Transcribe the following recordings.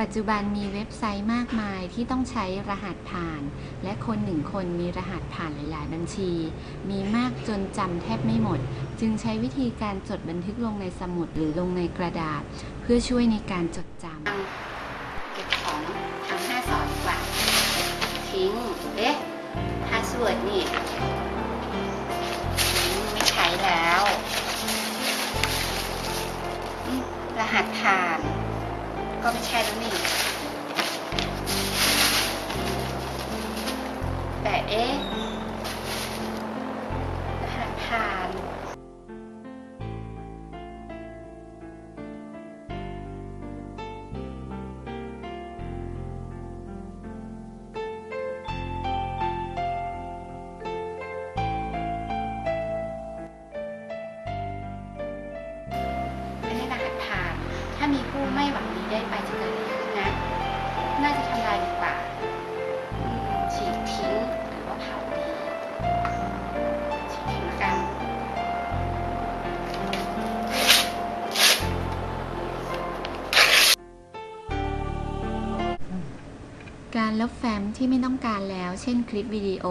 ปัจจุบันมีเว็บไซต์มากมายที่ต้องใช้รหัสผ่าน และคนหนึ่งคนมีรหัสผ่านหลาย ๆ บัญชี มีมากจนจำแทบไม่หมด จึงใช้วิธีการจดบันทึกลงในสมุดหรือลงในกระดาษ เพื่อช่วยในการจดจำเก็บของทำห้าสอนดีกว่าทิ้งเอ๊ะพาสเวิร์ดนี่ไม่ใช้แล้ว รหัสผ่าน ก็ไม่ใช่แล้วนี่ แต่เอ๊ะ มีผู้ไม่หวังดีได้ไปจะเกิดอะไร การลบแฟ้มที่ไม่ต้องการแล้ว เช่นคลิปวิดีโอ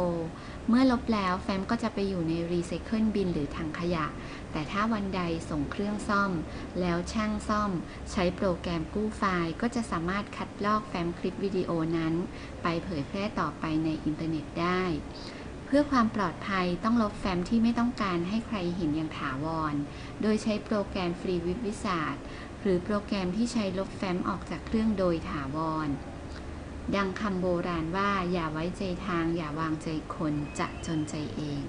เมื่อลบแล้วแฟ้มก็จะไปอยู่ในรีไซเคิลบินหรือถังขยะ แต่ถ้าวันใดส่งเครื่องซ่อม แล้วช่างซ่อม ใช้โปรแกรมกู้ไฟล์ ก็จะสามารถคัดลอกแฟ้มคลิปวิดีโอนั้น ไปเผยแพร่ต่อไปในอินเทอร์เน็ตได้ เพื่อความปลอดภัยต้องลบแฟ้มที่ไม่ต้องการให้ใครเห็นอย่างถาวร โดยใช้โปรแกรมฟรีวิวิสาดหรือโปรแกรมที่ใช้ลบแฟ้มออกจากเครื่องโดยถาวร ดังคำโบราณว่าอย่าไว้ใจทางอย่าวางใจคนจะจนใจเอง